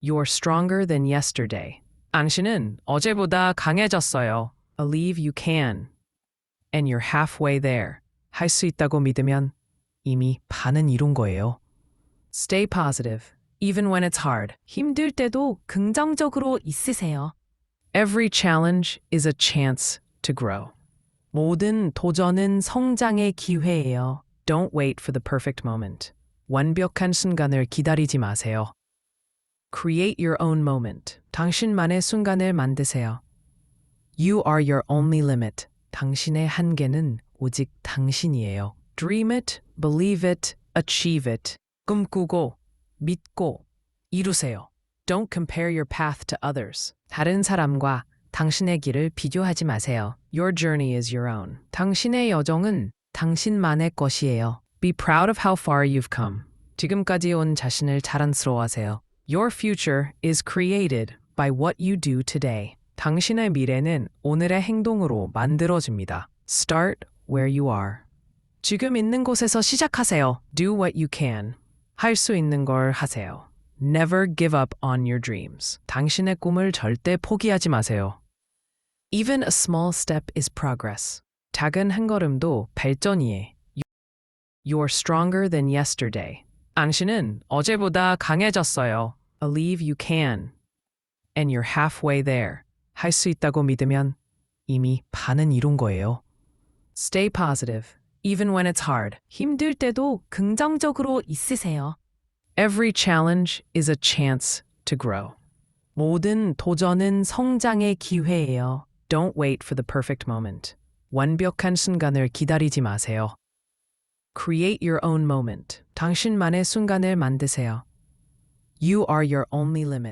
You're stronger than yesterday. 당신은 어제보다 강해졌어요. Believe you can. And you're halfway there. 할 수 있다고 믿으면 이미 반은 이룬 거예요. Stay positive, even when it's hard. 힘들 때도 긍정적으로 있으세요. Every challenge is a chance to grow. 모든 도전은 성장의 기회예요. Don't wait for the perfect moment. 완벽한 순간을 기다리지 마세요. Create your own moment. 당신만의 순간을 만드세요. You are your only limit. 당신의 한계는 오직 당신이에요. Dream it, believe it, achieve it. 꿈꾸고, 믿고, 이루세요. Don't compare your path to others. 다른 사람과 당신의 길을 비교하지 마세요. Your journey is your own. 당신의 여정은 당신만의 것이에요. Be proud of how far you've come. 지금까지 온 자신을 자랑스러워하세요. Your future is created by what you do today. 당신의 미래는 오늘의 행동으로 만들어집니다. Start where you are. 지금 있는 곳에서 시작하세요. Do what you can. 할 수 있는 걸 하세요. Never give up on your dreams. 당신의 꿈을 절대 포기하지 마세요. Even a small step is progress. 작은 한 걸음도 발전이에. You're stronger than yesterday. 당신은 어제보다 강해졌어요. Believe you can. And you're halfway there. 할 수 있다고 믿으면 이미 반은 이룬 거예요. Stay positive, even when it's hard. 힘들 때도 긍정적으로 있으세요. Every challenge is a chance to grow. 모든 도전은 성장의 기회예요. Don't wait for the perfect moment. 완벽한 순간을 기다리지 마세요. Create your own moment. 당신만의 순간을 만드세요. You are your only limit.